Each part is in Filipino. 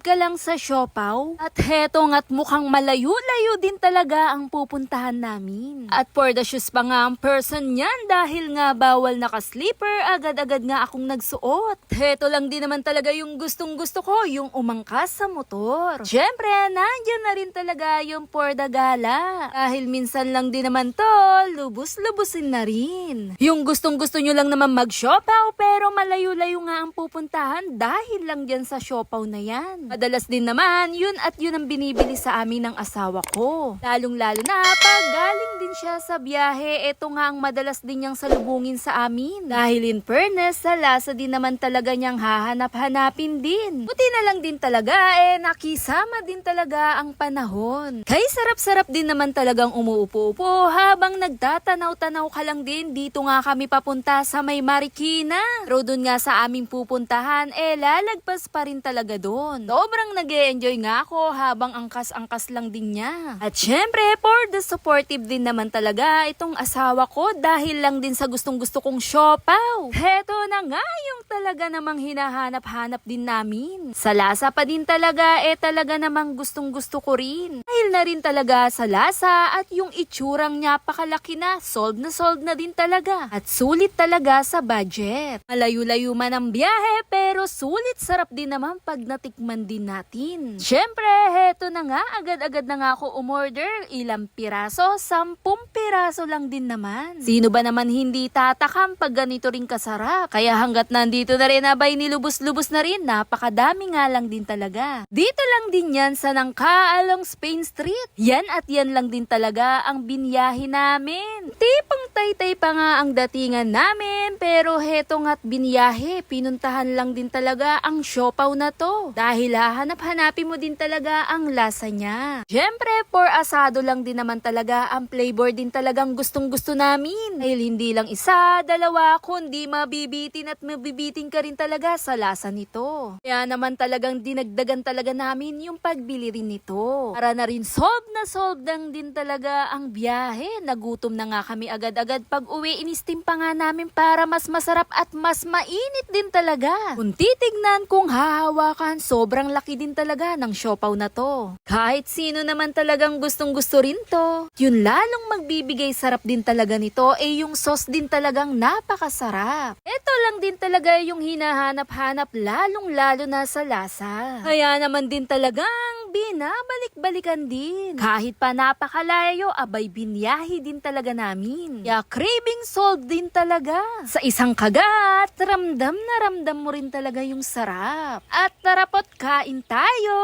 drive ka lang sa Siopaw. At heto nga't mukhang malayo-layo din talaga ang pupuntahan namin. At for the shoes pa nga ang person niyan dahil nga bawal naka-sleeper, agad-agad nga akong nagsuot. Heto lang din naman talaga yung gustong gusto ko, yung umangkas sa motor. Siyempre, nandyan na rin talaga yung for the gala. Dahil minsan lang din naman to, lubos-lubusin na rin. Yung gustong gusto nyo lang naman mag-siopaw pero malayo-layo nga ang pupuntahan dahil lang dyan sa siopaw na yan. Madalas din naman, yun at yun ang binibili sa amin ng asawa ko. Lalong-lalo na pag galing din siya sa biyahe, eto nga ang madalas din niyang salubungin sa amin. Dahil in fairness, sa lasa din naman talaga niyang hahanap-hanapin din. Buti na lang din talaga, eh nakisama din talaga ang panahon. Kay sarap-sarap din naman talagang umuupo-upo habang nagtatanaw-tanaw ka lang din. Dito nga kami papunta sa may Marikina. Pero dun nga sa aming pupuntahan, eh lalagpas pa rin talaga doon. Sobrang nag enjoy nga ako habang angkas-angkas lang din niya. At syempre, for the supportive din naman talaga itong asawa ko dahil lang din sa gustong-gusto kong siopaw. Heto na nga yung talaga namang hinahanap-hanap din namin. Sa lasa pa din talaga, eh talaga namang gustong-gusto ko rin. Dahil na rin talaga sa lasa at yung itsurang niya pakalaki na, sold na sold na din talaga. At sulit talaga sa budget. Malayo-layo man ang biyahe, pero sulit sarap din naman pag natikman din natin. Syempre, heto na nga, agad-agad na nga ako umorder. Ilang piraso? Sampung piraso lang din naman. Sino ba naman hindi tatakam pag ganito rin kasarap? Kaya hanggat nandito na rin abay nilubos-lubos na rin, napakadami nga lang din talaga. Dito lang din yan sa Nangka along Spain Street. Yan at yan lang din talaga ang binyahe namin. Tipang taytay pa nga ang datingan namin, pero heto nga't binyahe, pinuntahan lang din talaga ang siopaw na to. Dahil hahanap-hanapin mo din talaga ang lasa niya. Siyempre, for asado lang din naman talaga ang flavor din talagang gustong gusto namin. Dahil hindi lang isa, dalawa, kundi mabibitin at mabibitin ka rin talaga sa lasa nito. Kaya naman talagang dinagdagan talaga namin yung pagbili rin nito. Para na rin solve na solve lang din talaga ang biyahe. Nagutom na nga kami agad-agad pag uwi inistim pa nga namin para mas masarap at mas mainit din talaga. Kung titignan kung hahawakan, sobrang laki din talaga ng siopaw na to. Kahit sino naman talagang gustong gusto rin to. Yun lalong magbibigay sarap din talaga nito eh yung sauce din talagang napakasarap. Ito lang din talaga yung hinahanap-hanap lalong lalo na sa lasa. Kaya naman din talagang binabalik-balikan din. Kahit pa napakalayo, abay binyahi din talaga namin. Kaya craving solved din talaga. Sa isang kagat, ramdam na ramdam mo rin talaga yung sarap. At tarapot kain tayo!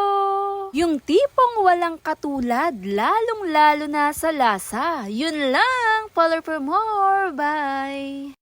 Yung tipong walang katulad, lalong lalo na sa lasa. Yun lang! Follow for more! Bye!